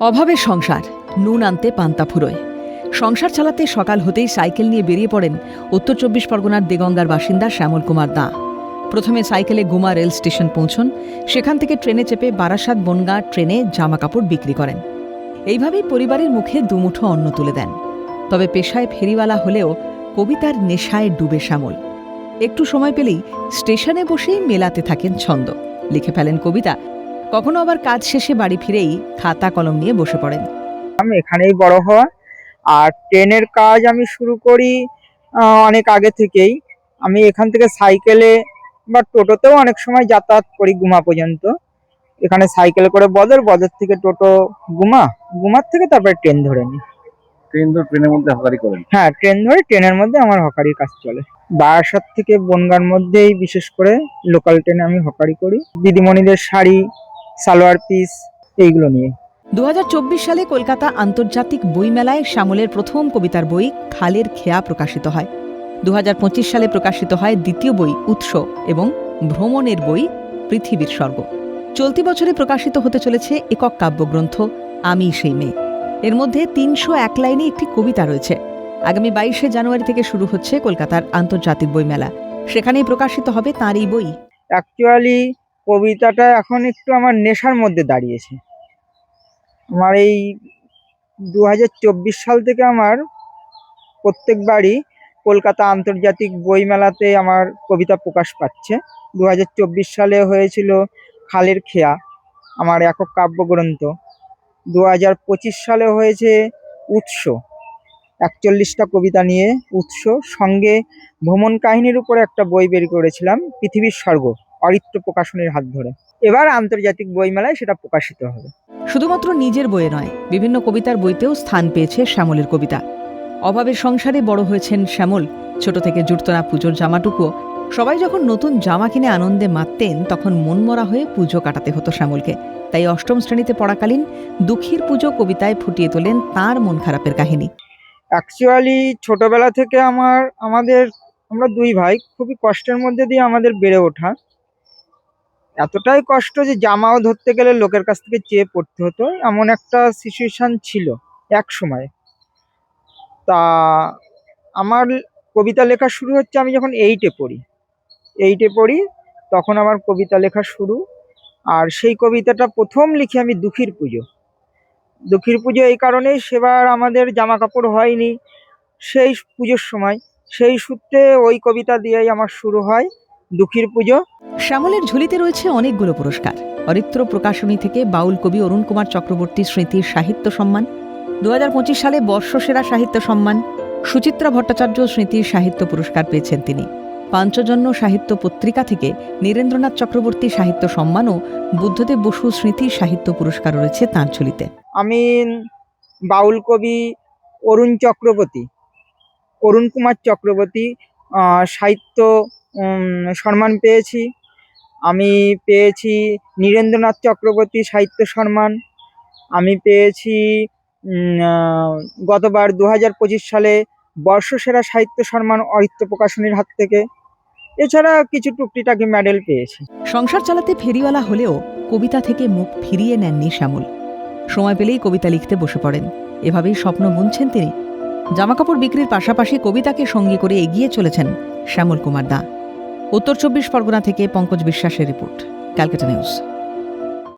অভাবের সংসার, নুন আনতে পান্তা ফুরোয়। সংসার চালাতে সকাল হতেই সাইকেল নিয়ে বেরিয়ে পড়েন উত্তর চব্বিশ পরগনার দেগঙ্গার বাসিন্দা শ্যামল কুমার দা। প্রথমে সাইকেলে গুমা রেল স্টেশন পৌঁছন, সেখান থেকে ট্রেনে চেপে বারাসাত বনগাঁ ট্রেনে জামা কাপড় বিক্রি করেন। এইভাবেই পরিবারের মুখে দুমুঠো অন্ন তুলে দেন। তবে পেশায় ফেরিওয়ালা হলেও কবিতার নেশায় ডুবে শ্যামল। একটু সময় পেলেই স্টেশনে বসেই মেলাতে থাকেন ছন্দ। লিখে ফেলেন কবিতা কখনো আবার কাজ শেষে বাড়ি ফিরেই খাতা কলম নিয়ে বসে পড়েন। আমি এখানেই বড় হওয়া আর ট্রেনের কাজ আমি শুরু করি আহ, অনেক আগে থেকেই। আমি এখান থেকে সাইকেলে বা টোটোতেও অনেক সময় যাতায়াত করি গুমা পর্যন্ত। এখানে সাইকেল করে বদর বদর থেকে টোটো গুমা গুমার থেকে তারপরে ট্রেন ধরে নিই ট্রেন তো ট্রেনের মধ্যে হকারি করেন? হ্যাঁ ট্রেন ধরে ট্রেনের মধ্যে আমার হকারির কাজ চলে। বারাসাত থেকে বনগার মধ্যেই বিশেষ করে লোকাল ট্রেনে আমি হকারি করি। দিদিমণিদের শাড়ি সালোয়ার পিস এইগুলো নিয়ে। দু সালে কলকাতা আন্তর্জাতিক বইমেলায় শ্যামলের প্রথম কবিতার বই খালের খেয়া প্রকাশিত হয়। দু হাজার পঁচিশ সালে প্রকাশিত হয় দ্বিতীয় বই উৎস এবং ভ্রমণের বই পৃথিবীর স্বর্গ। চলতি বছরে প্রকাশিত হতে চলেছে একক কাব্যগ্রন্থ আমি সেই মেয়ে। এর মধ্যে তিনশো এক লাইনে একটি কবিতা রয়েছে। আগামী বাইশে জানুয়ারি থেকে শুরু হচ্ছে কলকাতার আন্তর্জাতিক বইমেলা। সেখানেই প্রকাশিত হবে তাঁর এই বই। অ্যাকচুয়ালি কবিতাটা এখন একটু আমার নেশার মধ্যে দাঁড়িয়েছে। আমার এই দু হাজার চব্বিশ সাল থেকে আমার প্রত্যেকবারই কলকাতা আন্তর্জাতিক বইমেলাতে আমার কবিতা প্রকাশ পাচ্ছে। দু হাজার চব্বিশ সালে হয়েছিল খালের খেয়া, আমার একক কাব্যগ্রন্থ। দু হাজার পঁচিশ সালে হয়েছে উৎস, একচল্লিশটা কবিতা নিয়ে উৎস। সঙ্গে ভ্রমণ কাহিনীর উপরে একটা বই বের করেছিলাম, পৃথিবীর স্বর্গ। অরিত্র প্রকাশনীর হাত ধরে। এবার আন্তর্জাতিক বইমেলায় সেটা প্রকাশিত হবে। শুধুমাত্র নিজের বইয়ে নয় বিভিন্ন কবিতার বইতেও স্থান পেয়েছে শ্যামলের কবিতা। অভাবের সংসারে বড় হয়েছেন শ্যামল ছোট থেকে জুটত না পুজোর জামাটুকুও। সবাই যখন নতুন জামা কিনে আনন্দে মাততেন তখন মনমরা হয়ে পুজো কাটাতে হতো শ্যামলকে। তাই অষ্টম শ্রেণীতে পড়াকালীন দুঃখীর পুজো কবিতায় ফুটিয়ে তোলেন তার মন খারাপের কাহিনী। অ্যাকচুয়ালি ছোটবেলা থেকে আমার আমাদের আমরা দুই ভাই খুবই কষ্টের মধ্যে দিয়ে আমাদের বেড়ে ওঠা। এতটাই কষ্ট যে জামাও ধরতে গেলে লোকের কাছ থেকে চেয়ে পড়তে হতো, এমন একটা সিচুয়েশান ছিল এক সময়। তা আমার কবিতা লেখা শুরু হচ্ছে আমি যখন এইটে পড়ি। এইটে পড়ি, তখন আমার কবিতা লেখা শুরু, আর সেই কবিতাটা প্রথম লিখি আমি দুঃখীর পুজো। দুঃখীর পুজো এই কারণেই সেবার আমাদের জামা কাপড় হয়নি। সেই পুজোর সময়, সেই সূত্রে ওই কবিতা দিয়েই আমার শুরু হয়। দুঃখীর পুজো। শ্যামলের ঝুলিতে রয়েছে অনেকগুলো পুরস্কার। অরিত্র প্রকাশনী থেকে বাউল কবি অরুণ কুমার চক্রবর্তী স্মৃতির সাহিত্য সম্মান। দু হাজার পঁচিশ সালে বর্ষসেরা সাহিত্য সম্মান। সুচিত্রা ভট্টাচার্য স্মৃতির সাহিত্য পুরস্কার পেয়েছেন তিনি। পাঞ্চজন্য সাহিত্য পত্রিকা থেকে নীরেন্দ্রনাথ চক্রবর্তী সাহিত্য সম্মান ও বুদ্ধদেব বসু স্মৃতির সাহিত্য পুরস্কার রয়েছে তাঁর ঝুলিতে। আমি বাউল কবি অরুণ চক্রবর্তী। অরুণ কুমার চক্রবর্তী আহ, সাহিত্য সম্মান পেয়েছি। আমি পেয়েছি নীরেন্দ্রনাথ চক্রবর্তী সাহিত্য সম্মান। আমি পেয়েছি গতবার দু হাজার পঁচিশ সালে বর্ষসেরা সাহিত্য সম্মান অরিত্র প্রকাশনীর হাত থেকে। এছাড়া কিছু টুকটিটাকি মেডেল পেয়েছি। সংসার চালাতে ফেরিওয়ালা হলেও কবিতা থেকে মুখ ফিরিয়ে নেননি শ্যামল। সময় পেলেই কবিতা লিখতে বসে পড়েন। এভাবেই স্বপ্ন বুনছেন তিনি। জামাকাপড় বিক্রির পাশাপাশি কবিতাকে সঙ্গী করে এগিয়ে চলেছেন শ্যামল কুমার দা। উত্তর চব্বিশ পরগনা থেকে পঙ্কজ বিশ্বাসের রিপোর্ট ক্যালকাটা নিউজ।